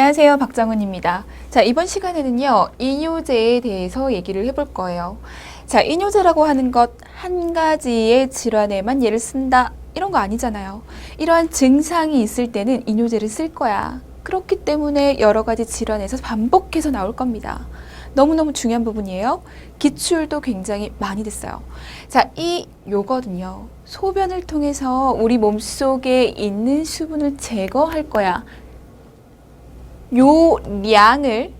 안녕하세요. 박정은입니다. 자, 이번 시간에는요, 이뇨제에 대해서 얘기를 해볼 거예요. 자, 이뇨제라고 하는 것 한 가지의 질환에만 예를 쓴다. 이런 거 아니잖아요. 이러한 증상이 있을 때는 이뇨제를 쓸 거야. 그렇기 때문에 여러 가지 질환에서 반복해서 나올 겁니다. 너무너무 중요한 부분이에요. 기출도 굉장히 많이 됐어요. 자, 이 요거든요. 소변을 통해서 우리 몸속에 있는 수분을 제거할 거야. 요 량을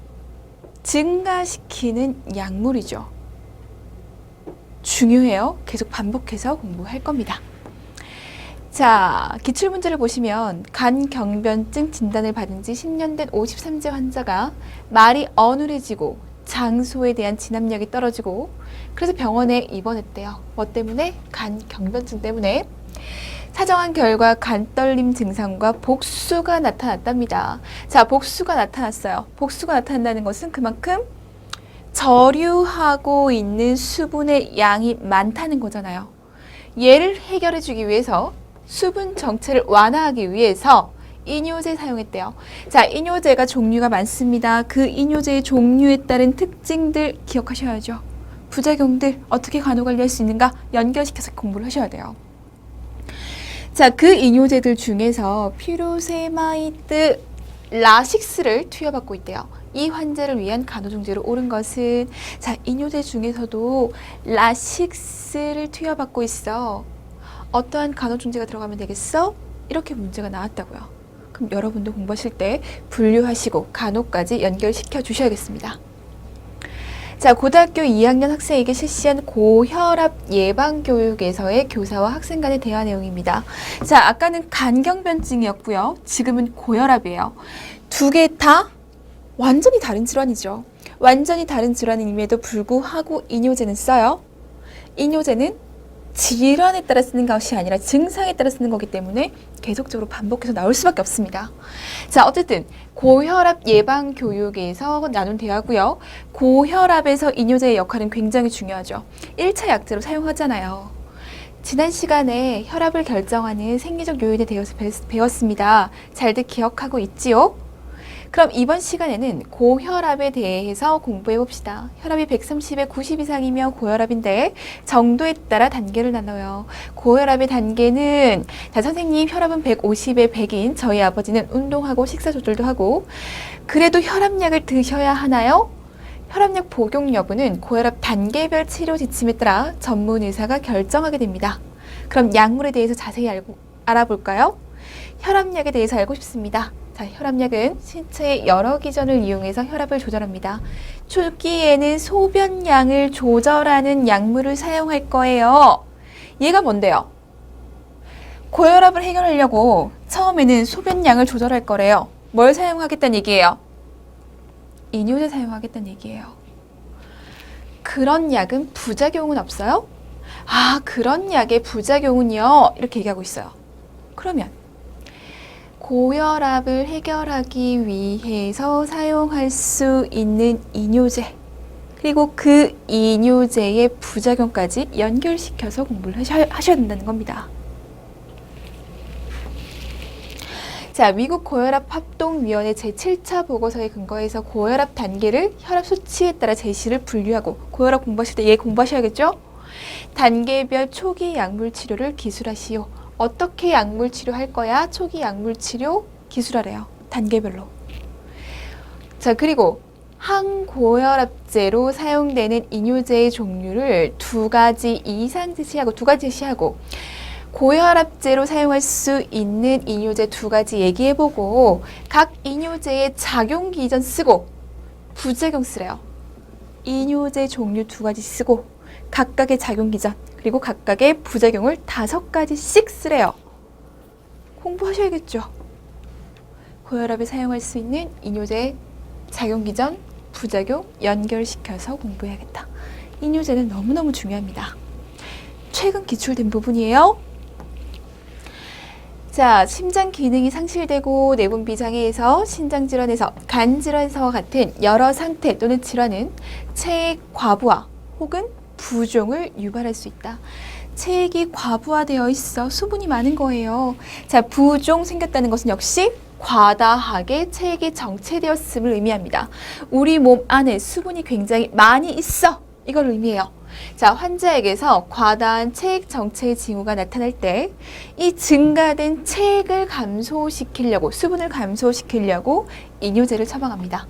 증가시키는 약물이죠. 중요해요. 계속 반복해서 공부할 겁니다. 자, 기출 문제를 보시면 간경변증 진단을 받은 지 10년 된 53세 환자가 말이 어눌해지고 장소에 대한 진압력이 떨어지고 그래서 병원에 입원했대요. 뭐 때문에? 간경변증 때문에. 사정한 결과 간떨림 증상과 복수가 나타났답니다. 자, 복수가 나타났어요. 복수가 나타난다는 것은 그만큼 저류하고 있는 수분의 양이 많다는 거잖아요. 얘를 해결해 주기 위해서 수분 정체를 완화하기 위해서 이뇨제 사용했대요. 자, 이뇨제가 종류가 많습니다. 그 이뇨제의 종류에 따른 특징들 기억하셔야죠. 부작용들 어떻게 간호 관리할 수 있는가 연결시켜서 공부를 하셔야 돼요. 자, 그 이뇨제들 중에서 피로세마이드 라식스를 투여받고 있대요. 이 환자를 위한 간호중재로 옳은 것은 자, 이뇨제 중에서도 라식스를 투여받고 있어. 어떠한 간호중재가 들어가면 되겠어? 이렇게 문제가 나왔다고요. 그럼 여러분도 공부하실 때 분류하시고 간호까지 연결시켜 주셔야겠습니다. 자, 고등학교 2학년 학생에게 실시한 고혈압 예방 교육에서의 교사와 학생 간의 대화 내용입니다. 자, 아까는 간경변증이었고요. 지금은 고혈압이에요. 두 개 다 완전히 다른 질환이죠. 완전히 다른 질환임에도 불구하고 이뇨제는 써요. 이뇨제는 질환에 따라 쓰는 것이 아니라 증상에 따라 쓰는 거기 때문에 계속적으로 반복해서 나올 수밖에 없습니다. 자, 어쨌든 고혈압 예방 교육에서 나눈 대화고요. 고혈압에서 이뇨제의 역할은 굉장히 중요하죠. 1차 약제로 사용하잖아요. 지난 시간에 혈압을 결정하는 생리적 요인에 대해서 배웠- 배웠습니다. 잘들 기억하고 있지요? 그럼 이번 시간에는 고혈압에 대해서 공부해 봅시다. 혈압이 130에 90 이상이면 고혈압인데 정도에 따라 단계를 나눠요. 고혈압의 단계는 자 선생님 혈압은 150에 100인 저희 아버지는 운동하고 식사 조절도 하고 그래도 혈압약을 드셔야 하나요? 혈압약 복용 여부는 고혈압 단계별 치료 지침에 따라 전문 의사가 결정하게 됩니다. 그럼 약물에 대해서 자세히 알고 알아볼까요? 혈압약에 대해서 알고 싶습니다. 자, 혈압약은 신체의 여러 기전을 이용해서 혈압을 조절합니다. 초기에는 소변량을 조절하는 약물을 사용할 거예요. 얘가 뭔데요? 고혈압을 해결하려고 처음에는 소변량을 조절할 거래요. 뭘 사용하겠다는 얘기예요? 이뇨제 사용하겠다는 얘기예요. 그런 약은 부작용은 없어요? 아, 그런 약의 부작용은요. 이렇게 얘기하고 있어요. 그러면 고혈압을 해결하기 위해서 사용할 수 있는 이뇨제 그리고 그 이뇨제의 부작용까지 연결시켜서 공부를 하셔, 하셔야 된다는 겁니다. 자, 미국 고혈압 합동위원회 제7차 보고서에 근거해서 고혈압 단계를 혈압 수치에 따라 제시를 분류하고 고혈압 공부하실 때 얘 공부하셔야겠죠? 단계별 초기 약물 치료를 기술하시오. 어떻게 약물 치료할 거야? 초기 약물 치료 기술하래요. 단계별로. 자, 그리고 항고혈압제로 사용되는 이뇨제의 종류를 두 가지 이상 제시하고 두 가지 제시하고 고혈압제로 사용할 수 있는 이뇨제 두 가지 얘기해보고 각 이뇨제의 작용 기전 쓰고 부작용 쓰래요. 이뇨제 종류 두 가지 쓰고 각각의 작용 기전 그리고 각각의 부작용을 다섯 가지씩 쓰래요. 공부하셔야겠죠. 고혈압에 사용할 수 있는 이뇨제 작용 기전, 부작용 연결시켜서 공부해야겠다. 이뇨제는 너무너무 중요합니다. 최근 기출된 부분이에요. 자, 심장 기능이 상실되고 내분비 장애에서 신장 질환에서 간 질환에서와 같은 여러 상태 또는 질환은 체액 과부하 혹은 부종을 유발할 수 있다. 체액이 과부하되어 있어 수분이 많은 거예요. 자, 부종 생겼다는 것은 역시 과다하게 체액이 정체되었음을 의미합니다. 우리 몸 안에 수분이 굉장히 많이 있어. 이걸 의미해요. 자, 환자에게서 과다한 체액 정체의 징후가 나타날 때 이 증가된 체액을 감소시키려고 수분을 감소시키려고 이뇨제를 처방합니다.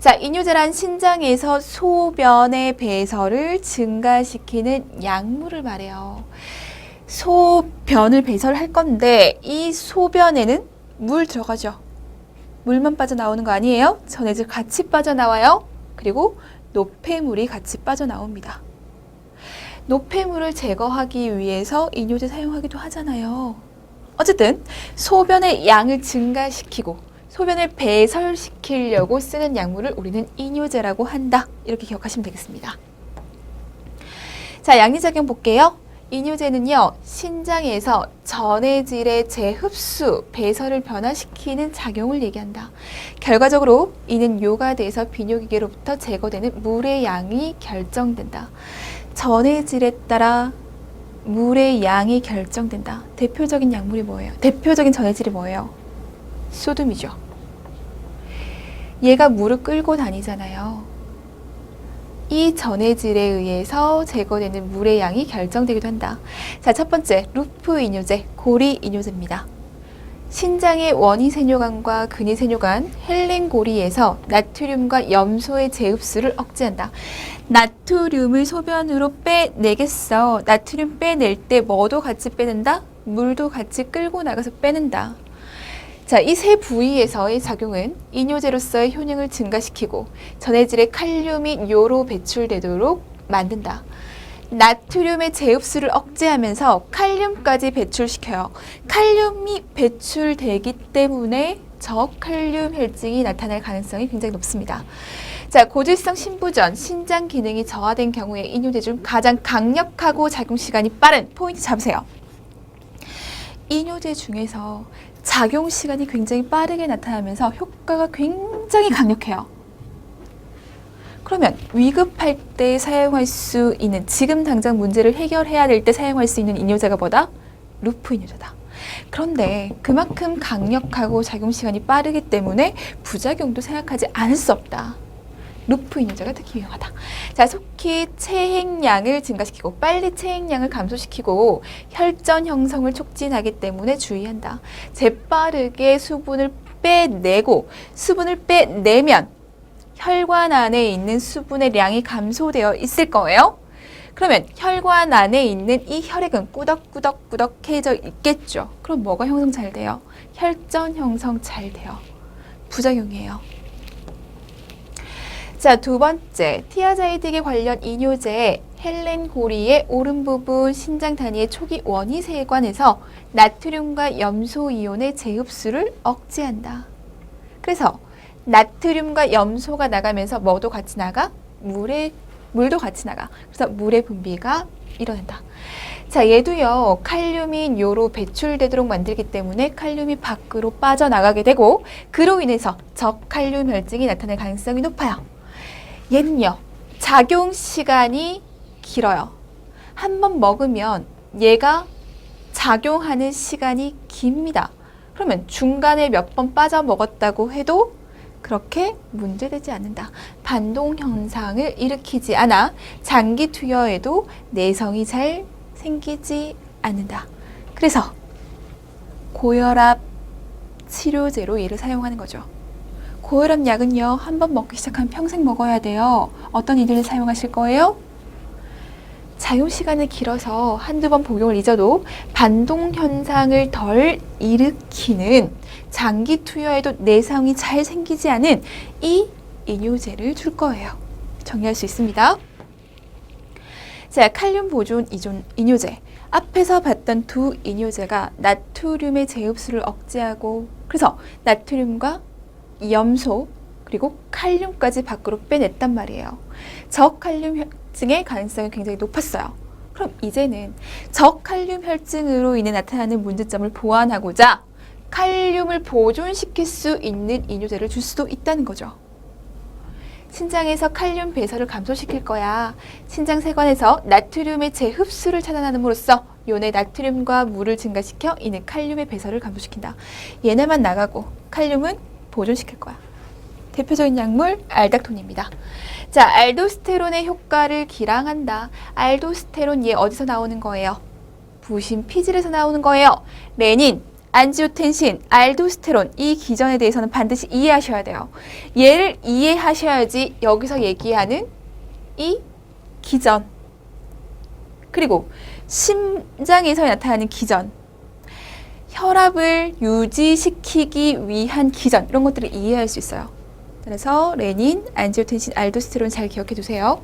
자, 이뇨제란 신장에서 소변의 배설을 증가시키는 약물을 말해요. 소변을 배설할 건데 이 소변에는 물 들어가죠. 물만 빠져나오는 거 아니에요? 전해질 같이 빠져나와요. 그리고 노폐물이 같이 빠져나옵니다. 노폐물을 제거하기 위해서 이뇨제 사용하기도 하잖아요. 어쨌든 소변의 양을 증가시키고 소변을 배설시키려고 쓰는 약물을 우리는 이뇨제라고 한다. 이렇게 기억하시면 되겠습니다. 자, 양리작용 볼게요. 이뇨제는요, 신장에서 전해질의 재흡수, 배설을 변화시키는 작용을 얘기한다. 결과적으로 이는 요가 돼서 비뇨기계로부터 제거되는 물의 양이 결정된다. 전해질에 따라 물의 양이 결정된다. 대표적인 약물이 뭐예요? 대표적인 전해질이 뭐예요? 소둠이죠. 얘가 물을 끌고 다니잖아요. 이 전해질에 의해서 제거되는 물의 양이 결정되기도 한다. 자, 첫 번째, 루프 이뇨제, 고리 이뇨제입니다. 신장의 원이세뇨관과 근이세뇨관, 헬렌고리에서 나트륨과 염소의 재흡수를 억제한다. 나트륨을 소변으로 빼내겠어. 나트륨 빼낼 때 뭐도 같이 빼낸다? 물도 같이 끌고 나가서 빼낸다. 자, 이 세 부위에서의 작용은 이뇨제로서의 효능을 증가시키고 전해질의 칼륨이 요로 배출되도록 만든다. 나트륨의 재흡수를 억제하면서 칼륨까지 배출시켜요. 칼륨이 배출되기 때문에 저칼륨 혈증이 나타날 가능성이 굉장히 높습니다. 자, 고질성 신부전, 신장 기능이 저하된 경우에 이뇨제 중 가장 강력하고 작용 시간이 빠른 포인트 잡으세요. 이뇨제 중에서 작용 시간이 굉장히 빠르게 나타나면서 효과가 굉장히 강력해요. 그러면 위급할 때 사용할 수 있는 지금 당장 문제를 해결해야 될 때 사용할 수 있는 이뇨제가 뭐다? 루프 이뇨제다. 그런데 그만큼 강력하고 작용 시간이 빠르기 때문에 부작용도 생각하지 않을 수 없다. 루프 이뇨제가 특히 유용하다. 자, 속히 체행량을 증가시키고 빨리 체행량을 감소시키고 혈전 형성을 촉진하기 때문에 주의한다. 재빠르게 수분을 빼내고 수분을 빼내면 혈관 안에 있는 수분의 양이 감소되어 있을 거예요. 그러면 혈관 안에 있는 이 혈액은 꾸덕꾸덕꾸덕해져 있겠죠. 그럼 뭐가 형성 잘 돼요? 혈전 형성 잘 돼요. 부작용이에요. 자, 두 번째, 티아자이드계 관련 이뇨제의 헬렌 고리의 오른 부분 신장 단위의 초기 원위 세관에서 나트륨과 염소 이온의 재흡수를 억제한다. 그래서 나트륨과 염소가 나가면서 뭐도 같이 나가? 물에 물도 같이 나가. 그래서 물의 분비가 일어난다. 자, 얘도요, 칼륨이 요로 배출되도록 만들기 때문에 칼륨이 밖으로 빠져나가게 되고, 그로 인해서 저칼륨 혈증이 나타날 가능성이 높아요. 얘는요, 작용 시간이 길어요. 한 번 먹으면 얘가 작용하는 시간이 깁니다. 그러면 중간에 몇 번 빠져 먹었다고 해도 그렇게 문제되지 않는다. 반동 현상을 일으키지 않아 장기 투여에도 내성이 잘 생기지 않는다. 그래서 고혈압 치료제로 얘를 사용하는 거죠. 고혈압 약은요, 한 번 먹기 시작하면 평생 먹어야 돼요. 어떤 이들을 사용하실 거예요? 작용 시간이 길어서 한두 번 복용을 잊어도 반동 현상을 덜 일으키는 장기 투여에도 내성이 잘 생기지 않은 이 이뇨제를 줄 거예요. 정리할 수 있습니다. 자, 칼륨 보존 이존 이뇨제. 앞에서 봤던 두 이뇨제가 나트륨의 재흡수를 억제하고 그래서 나트륨과 염소 그리고 칼륨까지 밖으로 빼냈단 말이에요. 저칼륨 혈증의 가능성이 굉장히 높았어요. 그럼 이제는 저칼륨 혈증으로 인해 나타나는 문제점을 보완하고자 칼륨을 보존시킬 수 있는 이뇨제를 줄 수도 있다는 거죠. 신장에서 칼륨 배설을 감소시킬 거야. 신장 세관에서 나트륨의 재흡수를 차단함으로써 요내 나트륨과 물을 증가시켜 이는 칼륨의 배설을 감소시킨다. 얘네만 나가고 칼륨은 보존시킬 거야. 대표적인 약물 알닥톤입니다. 자, 알도스테론의 효과를 기량한다. 알도스테론 얘 어디서 나오는 거예요? 부신 피질에서 나오는 거예요. 레닌, 안지오텐신, 알도스테론 이 기전에 대해서는 반드시 이해하셔야 돼요. 얘를 이해하셔야지 여기서 얘기하는 이 기전 그리고 심장에서 나타나는 기전 혈압을 유지시키기 위한 기전 이런 것들을 이해할 수 있어요. 그래서 레닌, 안지오텐신, 알도스테론 잘 기억해 두세요.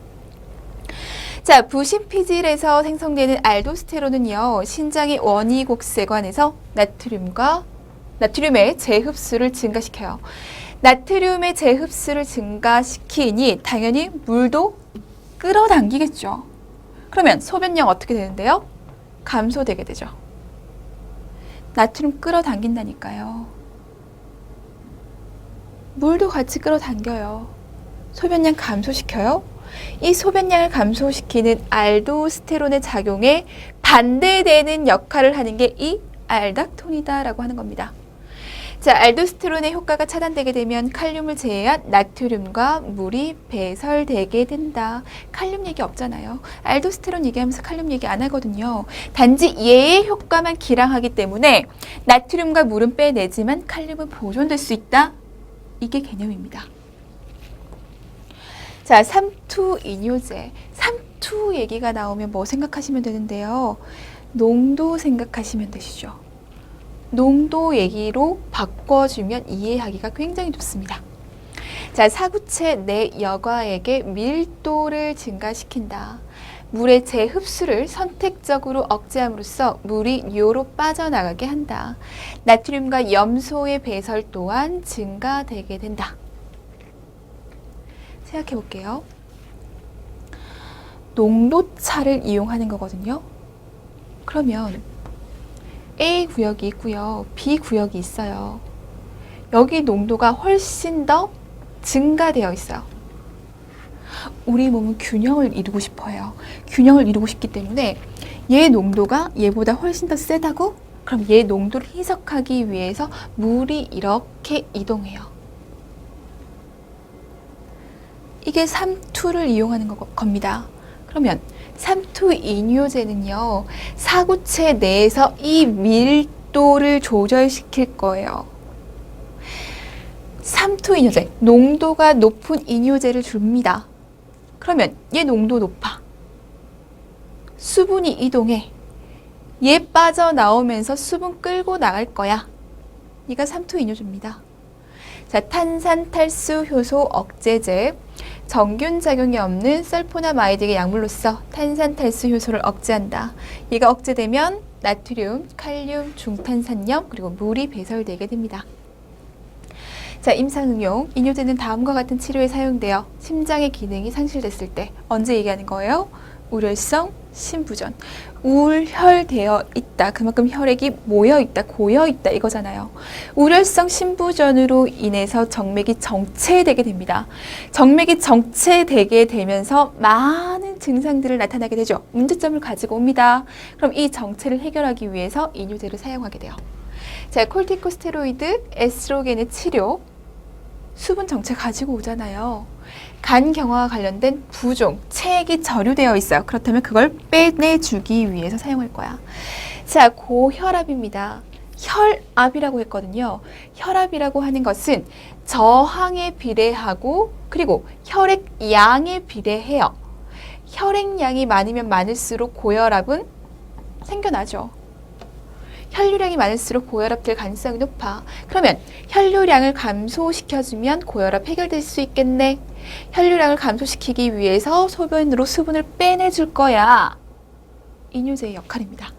자, 부신피질에서 생성되는 알도스테론은요, 신장의 원이곡세관에서 나트륨과 나트륨의 재흡수를 증가시켜요. 나트륨의 재흡수를 증가시키니 당연히 물도 끌어당기겠죠. 그러면 소변량 어떻게 되는데요? 감소되게 되죠. 나트륨 끌어당긴다니까요. 물도 같이 끌어당겨요. 소변량 감소시켜요. 이 소변량을 감소시키는 알도스테론의 작용에 반대되는 역할을 하는 게 이 알닥톤이다라고 하는 겁니다. 자, 알도스테론의 효과가 차단되게 되면 칼륨을 제외한 나트륨과 물이 배설되게 된다. 칼륨 얘기 없잖아요. 알도스테론 얘기하면서 칼륨 얘기 안 하거든요. 단지 얘의 효과만 기량하기 때문에 나트륨과 물은 빼내지만 칼륨은 보존될 수 있다. 이게 개념입니다. 자, 삼투 이뇨제. 삼투 얘기가 나오면 뭐 생각하시면 되는데요. 농도 생각하시면 되시죠. 농도 얘기로 바꿔주면 이해하기가 굉장히 좋습니다. 자, 사구체 내 여과액의 밀도를 증가시킨다. 물의 재흡수를 선택적으로 억제함으로써 물이 뇨로 빠져나가게 한다. 나트륨과 염소의 배설 또한 증가되게 된다. 생각해 볼게요. 농도차를 이용하는 거거든요. 그러면 A 구역이 있고요. B 구역이 있어요. 여기 농도가 훨씬 더 증가되어 있어요. 우리 몸은 균형을 이루고 싶어요. 균형을 이루고 싶기 때문에 얘 농도가 얘보다 훨씬 더 세다고? 그럼 얘 농도를 희석하기 위해서 물이 이렇게 이동해요. 이게 삼투를 이용하는 거, 겁니다. 그러면 삼투 이뇨제는요, 사구체 내에서 이 밀도를 조절시킬 거예요. 삼투 이뇨제, 농도가 높은 이뇨제를 줍니다. 그러면 얘 농도 높아. 수분이 이동해. 얘 빠져나오면서 수분 끌고 나갈 거야. 얘가 삼투 이뇨제입니다. 자, 탄산 탈수 효소 억제제. 정균 작용이 없는 설포나마이드의 약물로서 탄산 탈수 효소를 억제한다. 얘가 억제되면 나트륨, 칼륨, 중탄산염 그리고 물이 배설되게 됩니다. 자, 임상응용 이뇨제는 다음과 같은 치료에 사용되어 심장의 기능이 상실됐을 때 언제 얘기하는 거예요? 우열성 심부전. 우울혈되어 있다. 그만큼 혈액이 모여 있다, 고여 있다 이거잖아요. 우열성 심부전으로 인해서 정맥이 정체되게 됩니다. 정맥이 정체되게 되면서 많은 증상들을 나타나게 되죠. 문제점을 가지고 옵니다. 그럼 이 정체를 해결하기 위해서 이뇨제를 사용하게 돼요. 자, 콜티코스테로이드, 에스트로겐의 치료, 수분 정체 가지고 오잖아요. 간 경화와 관련된 부종, 체액이 저류되어 있어요. 그렇다면 그걸 빼내주기 위해서 사용할 거야. 자, 고혈압입니다. 혈압이라고 했거든요. 혈압이라고 하는 것은 저항에 비례하고 그리고 혈액 양에 비례해요. 혈액량이 많으면 많을수록 고혈압은 생겨나죠. 혈류량이 많을수록 고혈압 될 가능성이 높아. 그러면 혈류량을 감소시켜주면 고혈압 해결될 수 있겠네. 혈류량을 감소시키기 위해서 소변으로 수분을 빼내줄 거야. 이뇨제의 역할입니다.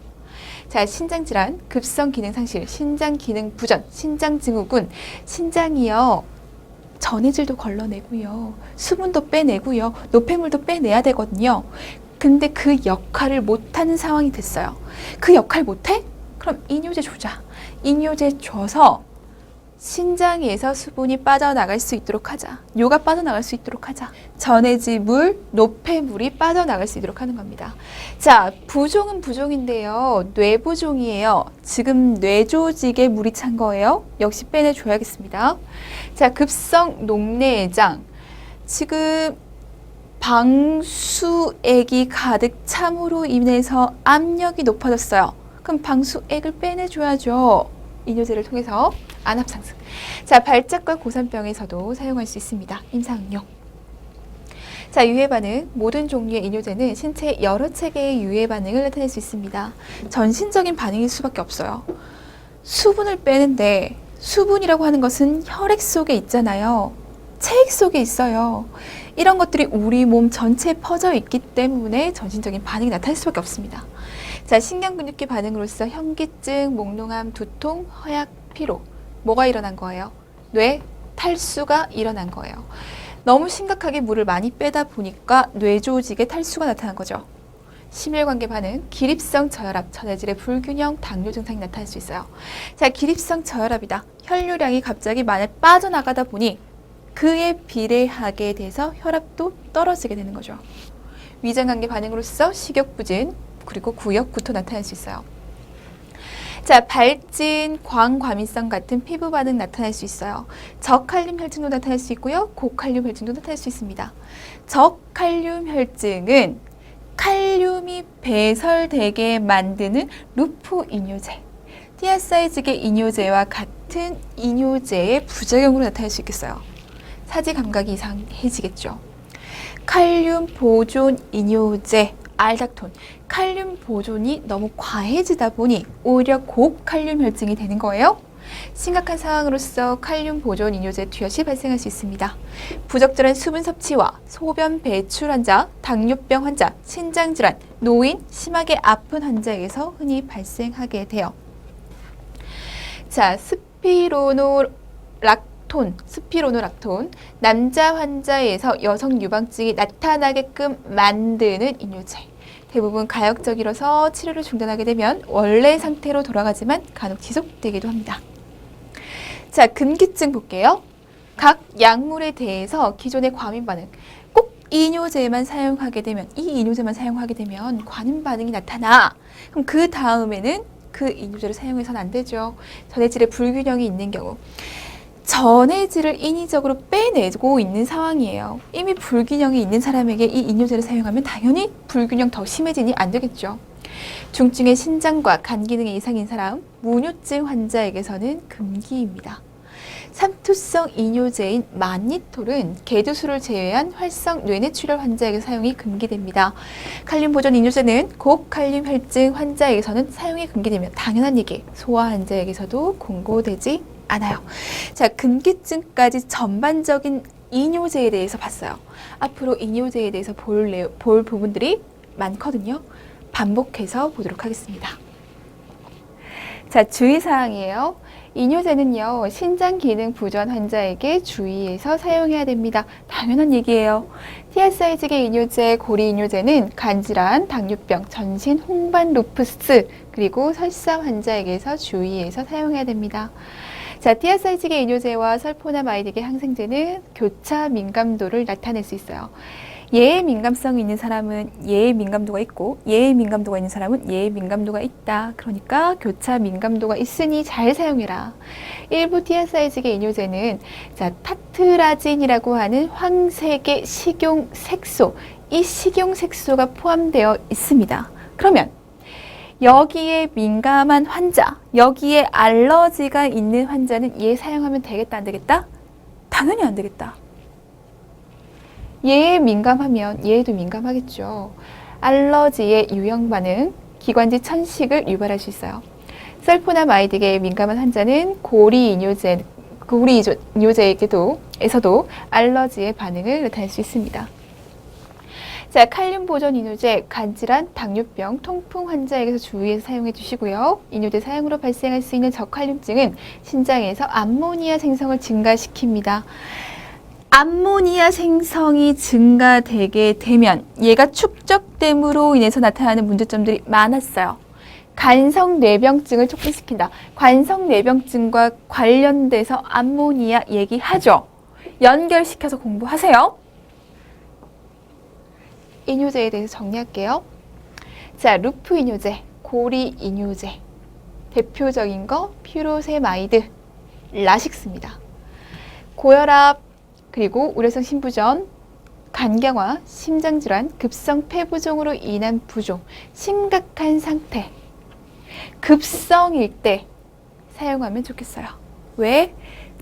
자, 신장 질환, 급성 기능 상실, 신장 기능 부전, 신장 증후군, 신장이요. 전해질도 걸러내고요. 수분도 빼내고요. 노폐물도 빼내야 되거든요. 근데 그 역할을 못하는 상황이 됐어요. 그 역할 못해? 그럼 이뇨제 주자. 이뇨제 줘서 신장에서 수분이 빠져나갈 수 있도록 하자. 요가 빠져나갈 수 있도록 하자. 전해질 물, 노폐물이 빠져나갈 수 있도록 하는 겁니다. 자, 부종은 부종인데요. 뇌부종이에요. 지금 뇌조직에 물이 찬 거예요. 역시 빼내줘야겠습니다. 자, 급성 녹내장. 지금 방수액이 가득 참으로 인해서 압력이 높아졌어요. 그럼 방수액을 빼내줘야죠. 이뇨제를 통해서 안압 상승. 자, 발작과 고산병에서도 사용할 수 있습니다. 임상응용. 자, 유해 반응. 모든 종류의 이뇨제는 신체 여러 체계의 유해 반응을 나타낼 수 있습니다. 전신적인 반응일 수밖에 없어요. 수분을 빼는데 수분이라고 하는 것은 혈액 속에 있잖아요. 체액 속에 있어요. 이런 것들이 우리 몸 전체에 퍼져 있기 때문에 전신적인 반응이 나타날 수밖에 없습니다. 자, 신경근육계 반응으로서 현기증, 몽롱함, 두통, 허약, 피로. 뭐가 일어난 거예요? 뇌 탈수가 일어난 거예요. 너무 심각하게 물을 많이 빼다 보니까 뇌 조직에 탈수가 나타난 거죠. 심혈관계 반응, 기립성 저혈압, 전해질의 불균형, 당뇨 증상이 나타날 수 있어요. 자, 기립성 저혈압이다. 혈류량이 갑자기 많이 빠져나가다 보니 그에 비례하게 돼서 혈압도 떨어지게 되는 거죠. 위장관계 반응으로서 식욕 부진 그리고 구역 구토 나타날 수 있어요. 자, 발진, 광 과민성 같은 피부 반응 나타날 수 있어요. 저칼륨 혈증도 나타날 수 있고요. 고칼륨 혈증도 나타날 수 있습니다. 저칼륨 혈증은 칼륨이 배설되게 만드는 루프 이뇨제, 티아사이즈계 이뇨제와 같은 이뇨제의 부작용으로 나타날 수 있겠어요. 사지 감각이 이상해지겠죠. 칼륨 보존 이뇨제 알닥톤 칼륨 보존이 너무 과해지다 보니 오히려 고칼륨 혈증이 되는 거예요. 심각한 상황으로서 칼륨 보존 이뇨제 투여시 발생할 수 있습니다. 부적절한 수분 섭취와 소변 배출 환자, 당뇨병 환자, 신장 질환, 노인, 심하게 아픈 환자에게서 흔히 발생하게 돼요. 자, 스피로노락 톤, 스피로노락톤, 남자 환자에서 여성 유방증이 나타나게끔 만드는 이뇨제. 대부분 가역적이라서 치료를 중단하게 되면 원래 상태로 돌아가지만 간혹 지속되기도 합니다. 자, 금기증 볼게요. 각 약물에 대해서 기존의 과민 반응, 꼭 이뇨제만 사용하게 되면, 이 이뇨제만 사용하게 되면 과민 반응이 나타나. 그럼 그 다음에는 그 이뇨제를 사용해서는 안 되죠. 전해질의 불균형이 있는 경우. 전해질을 인위적으로 빼내고 있는 상황이에요. 이미 불균형이 있는 사람에게 이 이뇨제를 사용하면 당연히 불균형 더 심해지니 안 되겠죠. 중증의 신장과 간 기능에 이상인 사람, 무뇨증 환자에게서는 금기입니다. 삼투성 이뇨제인 마니톨은 개두수를 제외한 활성 뇌내출혈 환자에게 사용이 금기됩니다. 칼륨 보존 이뇨제는 고칼륨 혈증 환자에게서는 사용이 금기되며 당연한 얘기, 소아 환자에게서도 공고되지 않아요. 자, 금기증까지 전반적인 이뇨제에 대해서 봤어요. 앞으로 이뇨제에 대해서 볼, 내- 볼 부분들이 많거든요. 반복해서 보도록 하겠습니다. 자, 주의사항이에요. 이뇨제는요, 신장 기능 부전 환자에게 주의해서 사용해야 됩니다. 당연한 얘기예요. 티아사이즈계 이뇨제, 고리 이뇨제는 간질환, 당뇨병, 전신 홍반 루푸스, 그리고 설사 환자에게서 주의해서 사용해야 됩니다. 자, 티아사이즈계 이뇨제와 설포나 마이드계 항생제는 교차 민감도를 나타낼 수 있어요. 예의 민감성이 있는 사람은 예의 민감도가 있고 예의 민감도가 있는 사람은 예의 민감도가 있다. 그러니까 교차 민감도가 있으니 잘 사용해라. 일부 티아사이즈계 이뇨제는 자, 타트라진이라고 하는 황색의 식용 색소, 이 식용 색소가 포함되어 있습니다. 그러면 여기에 민감한 환자, 여기에 알러지가 있는 환자는 얘 사용하면 되겠다, 안 되겠다? 당연히 안 되겠다. 얘에 민감하면 얘에도 민감하겠죠. 알러지의 유형 반응, 기관지 천식을 유발할 수 있어요. 셀포나 마이드에 민감한 환자는 고리 이뇨제, 고리 이뇨제에게도 에서도 알러지의 반응을 나타낼 수 있습니다. 자, 칼륨 보존 이뇨제, 간질환, 당뇨병, 통풍 환자에게서 주의해서 사용해 주시고요. 이뇨제 사용으로 발생할 수 있는 저칼륨증은 신장에서 암모니아 생성을 증가시킵니다. 암모니아 생성이 증가되게 되면 얘가 축적됨으로 인해서 나타나는 문제점들이 많았어요. 간성뇌병증을 촉진시킨다. 관성뇌병증과 관련돼서 암모니아 얘기하죠. 연결시켜서 공부하세요. 이뇨제에 대해서 정리할게요. 자, 루프 이뇨제, 고리 이뇨제. 대표적인 거 퓨로세마이드, 라식스입니다. 고혈압, 그리고 우려성 심부전, 간경화, 심장질환, 급성 폐부종으로 인한 부종, 심각한 상태, 급성일 때 사용하면 좋겠어요. 왜?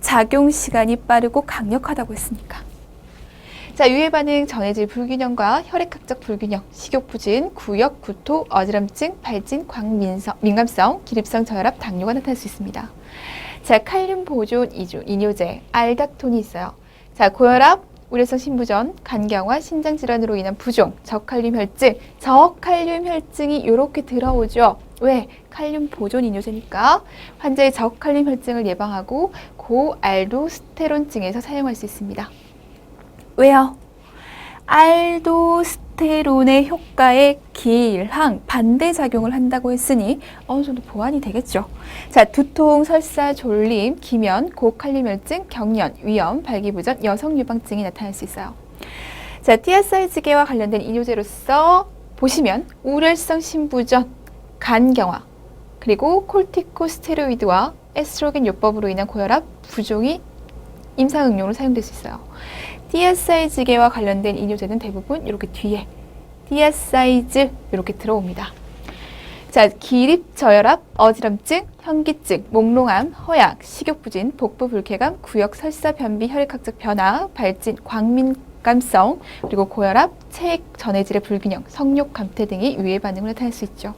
작용 시간이 빠르고 강력하다고 했으니까. 자, 유해 반응, 전해질 불균형과 혈액학적 불균형, 식욕 부진, 구역, 구토, 어지럼증, 발진, 광민성, 민감성, 기립성 저혈압, 당뇨가 나타날 수 있습니다. 자, 칼륨 보존 이주, 이뇨제, 알닥톤이 있어요. 자, 고혈압, 우려성 심부전, 간경화, 신장 질환으로 인한 부종, 저칼륨 혈증, 저칼륨 혈증이 이렇게 들어오죠. 왜? 칼륨 보존 이뇨제니까 환자의 저칼륨 혈증을 예방하고 고알도스테론증에서 사용할 수 있습니다. 왜요? 알도스테론의 효과에 기일항 반대 작용을 한다고 했으니 어느 정도 보완이 되겠죠. 자, 두통, 설사, 졸림, 기면, 고칼륨혈증, 경련, 위염, 발기부전, 여성 유방증이 나타날 수 있어요. 자, TSI지계와 관련된 이뇨제로서 보시면 우렬성 심부전, 간경화, 그리고 콜티코스테로이드와 에스트로겐 요법으로 인한 고혈압, 부종이 임상 응용으로 사용될 수 있어요. DSI지계와 관련된 이뇨제는 대부분 이렇게 뒤에 DSI즈 이렇게 들어옵니다. 자, 기립 저혈압, 어지럼증, 현기증, 몽롱함, 허약, 식욕부진, 복부 불쾌감, 구역 설사 변비, 혈액학적 변화, 발진, 광민감성, 그리고 고혈압, 체액 전해질의 불균형, 성욕 감퇴 등이 유해 반응을 나타낼 수 있죠.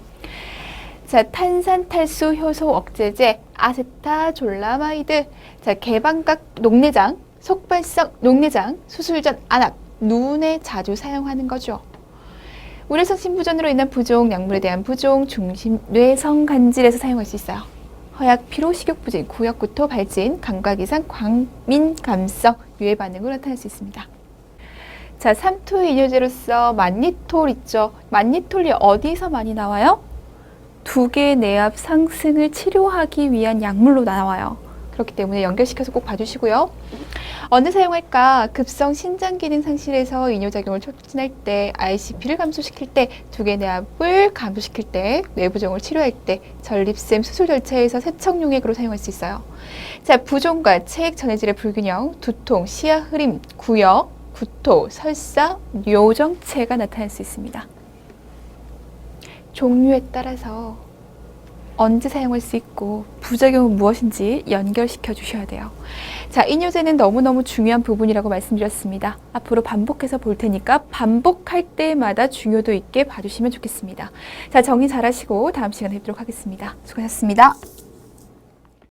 자, 탄산 탈수 효소 억제제, 아세타졸라마이드, 자, 개방각 녹내장, 속발성 녹내장, 수술 전 안압, 눈에 자주 사용하는 거죠. 우려성 심부전으로 인한 부종, 약물에 대한 부종, 중심 뇌성 간질에서 사용할 수 있어요. 허약, 피로, 식욕 부진, 구역구토, 발진, 감각 이상, 광민, 감성, 유해 반응으로 나타날 수 있습니다. 자, 삼투 이뇨제로서 만니톨 있죠. 만니톨이 어디서 많이 나와요? 두 개의 내압 상승을 치료하기 위한 약물로 나와요. 그렇기 때문에 연결시켜서 꼭 봐주시고요. 언제 사용할까? 급성 신장 기능 상실에서 이뇨작용을 촉진할 때, ICP를 감소시킬 때, 두 개의 내압을 감소시킬 때, 뇌부종을 치료할 때, 전립샘 수술 절차에서 세척 용액으로 사용할 수 있어요. 자, 부종과 체액 전해질의 불균형, 두통, 시야 흐림, 구역, 구토, 설사, 요정체가 나타날 수 있습니다. 종류에 따라서 언제 사용할 수 있고 부작용은 무엇인지 연결시켜 주셔야 돼요. 자, 이뇨제는 너무너무 중요한 부분이라고 말씀드렸습니다. 앞으로 반복해서 볼 테니까 반복할 때마다 중요도 있게 봐주시면 좋겠습니다. 자, 정리 잘 하시고 다음 시간에 뵙도록 하겠습니다. 수고하셨습니다.